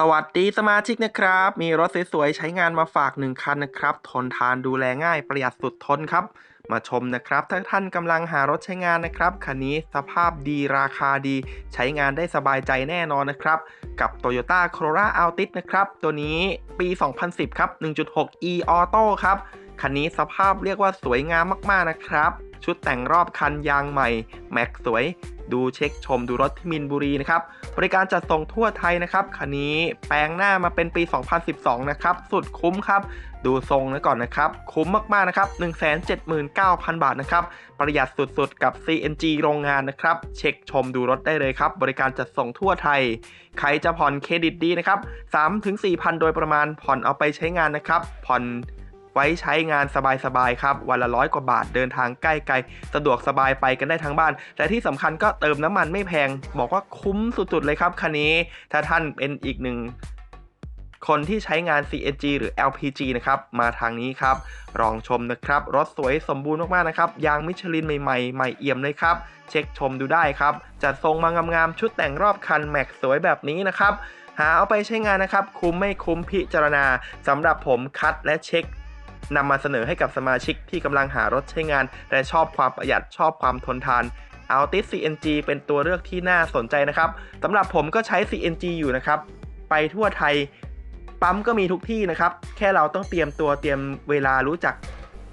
สวัสดีสมาชิกนะครับ มีรถสวยๆใช้งานมาฝาก 1 คันนะครับ ทนทานดูแลง่ายประหยัดสุดทนครับ มาชมนะครับ ถ้าท่านกำลังหารถใช้งานนะครับ คันนี้สภาพดีราคาดี ใช้งานได้สบายใจแน่นอนนะครับ กับ Toyota Corolla Altis นะครับ ตัวนี้ปี 2010 ครับ 1.6 e Auto ครับ คันนี้สภาพเรียกว่าสวยงามมากๆนะครับ ชุดแต่งรอบคันยางใหม่ แม็กสวย ดูเช็คชมดูรถที่มินบุรีนะครับบริการจัดส่งทั่วไทยนะครับคันนี้แปลงหน้ามาเป็นปี 2012 นะครับสุดคุ้มครับดูทรงนะก่อนนะครับ คุ้มมากๆนะครับ 179,000 บาทนะครับ ประหยัดสุดๆ กับ CNG โรงงานนะครับ เช็คชมดูรถได้เลยครับ บริการจัดส่งทั่วไทย ใครจะผ่อนเครดิตดีนะครับ3-4,000 โดยประมาณผ่อนเอาไปใช้งานนะครับ ผ่อน ไว้ใช้งานสบายๆครับวันละร้อยกว่าบาทเดินทางใกล้ไกลสะดวกสบายไปกันได้ทั้งบ้าน และที่สำคัญก็เติมน้ำมันไม่แพง บอกว่าคุ้มสุดๆเลยครับคันนี้ ถ้าท่านเป็นอีกหนึ่งคนที่ใช้งาน CNG หรือ LPG นะครับ มาทางนี้ครับ ลองชมนะครับ รถสวยสมบูรณ์มากๆนะครับ ยางมิชลินใหม่ๆ ใหม่เอี่ยมเลยครับ เช็คชมดูได้ครับ จัดทรงมางามๆ ชุดแต่งรอบคันแม็กสวยแบบนี้นะครับ หาเอาไปใช้งานนะครับ คุ้มไม่คุ้มพิจารณาสำหรับผมคัดและเช็ค นำมาเสนอให้กับสมาชิกที่กำลังหารถใช้งาน และชอบความประหยัดชอบความทนทาน Altis CNG เป็นตัวเลือกที่น่าสนใจนะครับสำหรับผมก็ใช้ CNG อยู่นะครับ ไปทั่วไทยปั๊มก็มีทุกที่นะครับ แค่เราต้องเตรียมตัวเตรียมเวลารู้จัก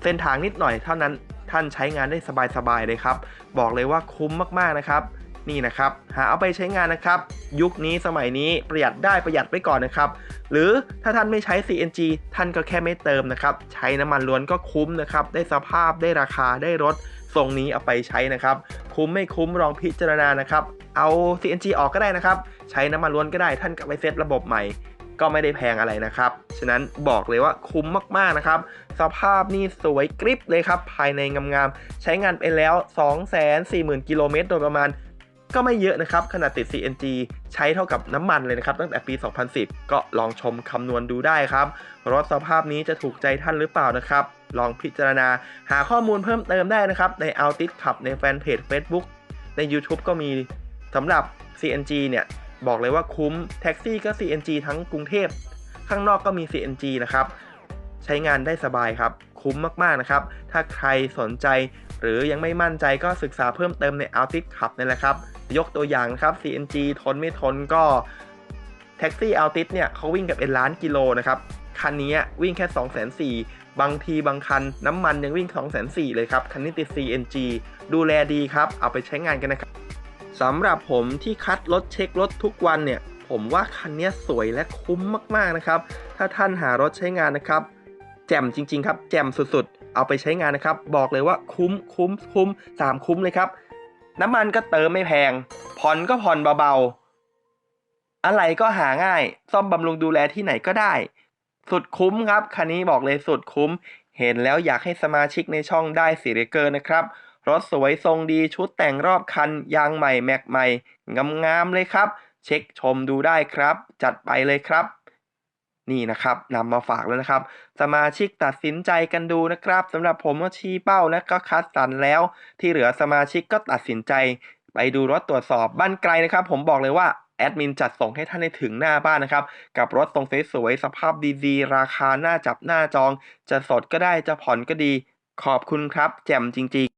เส้นทางนิดหน่อยเท่านั้นท่านใช้งานได้สบายๆเลยครับ บอกเลยว่าคุ้มมากๆนะครับ นี่นะครับ หาเอาไปใช้งานนะครับ ยุคนี้สมัยนี้ประหยัดได้ประหยัดไปก่อนนะครับ หรือถ้าท่านไม่ใช้ CNG ท่านก็แค่ไม่เติมนะครับ ใช้น้ำมันล้วนก็คุ้มนะครับ ได้สภาพได้ราคาได้รถทรงนี้เอาไปใช้นะครับ คุ้มไม่คุ้มลองพิจารณานะครับ เอา CNG ออกก็ได้นะครับ ใช้น้ำมันล้วนก็ได้ ท่านก็ไปเซตระบบใหม่ ก็ไม่ได้แพงอะไรนะครับ ฉะนั้นบอกเลยว่าคุ้มมากๆนะครับ สภาพนี่สวยกริบเลยครับ ภายในงามๆ ใช้งานไปแล้ว 240,000 กิโลเมตรโดยประมาณ ก็ไม่เยอะนะครับขนาดติด CNG ใช้เท่ากับน้ำมันเลยนะครับตั้งแต่ปี 2010 ก็ลองชมคำนวณดูได้ครับ รถสภาพนี้จะถูกใจท่านหรือเปล่านะครับ ลองพิจารณาหาข้อมูลเพิ่มเติมได้นะครับ ใน Altis ขับในแฟนเพจ Facebook ใน YouTube ก็มีสำหรับ CNG เนี่ยบอกเลยว่าคุ้มแท็กซี่ก็ CNG ทั้งกรุงเทพข้างนอกก็มี CNG นะครับ ใช้งานได้สบายครับ คุ้มมากๆนะครับ ถ้าใครสนใจ หรือยังไม่มั่นใจก็ศึกษาเพิ่มเติมใน Altis ขับนี่แหละครับ ยกตัวอย่างครับ CNG ทนไม่ทนก็แท็กซี่ Altis เนี่ยเขาวิ่งกับเอ็นล้านกิโลนะครับ คันนี้วิ่งแค่ 2 4 0 0 0 บางทีบางคันน้ำมันยังวิ่ง 2 4 0 0 0 เลยครับ คันนี้ติด CNG ดูแลดีครับ เอาไปใช้งานกันนะครับสำหรับผมที่คัดรถเช็ครถทุกวันเนี่ย ผมว่าคันนี้สวยและคุ้มมากๆนะครับ ถ้าท่านหารถใช้งานนะครับ แจ่มจริง ๆ ครับ แจ่มสุดๆ เอาไปใช้งานนะครับ บอกเลยว่าคุ้มคุ้มคุ้มสามคุ้มเลยครับ น้ำมันก็เติมไม่แพง ผ่อนก็ผ่อนเบาๆ อะไรก็หาง่าย ซ่อมบำรุงดูแลที่ไหนก็ได้ สุดคุ้มครับ คันนี้บอกเลยสุดคุ้ม เห็นแล้วอยากให้สมาชิกในช่องได้สิเหลือเกินนะครับรถสวยทรงดีชุดแต่งรอบคัน ยางใหม่แม็กใหม่งามๆเลยครับ เช็คชมดูได้ครับ จัดไปเลยครับ นี่นะครับนำมาฝากแล้วนะครับ สมาชิกตัดสินใจกันดูนะครับสำหรับผมก็ชี้เป้าและก็คัดสรรแล้ว ที่เหลือสมาชิกก็ตัดสินใจ ไปดูรถตรวจสอบบ้านไกลนะครับ ผมบอกเลยว่าแอดมินจัดส่งให้ท่านได้ถึงหน้าบ้านนะครับ กับรถทรงสวยๆสภาพดีๆ ราคาหน้าจับหน้าจอง จะสดก็ได้จะผ่อนก็ดี ขอบคุณครับ แจ่มจริง ๆ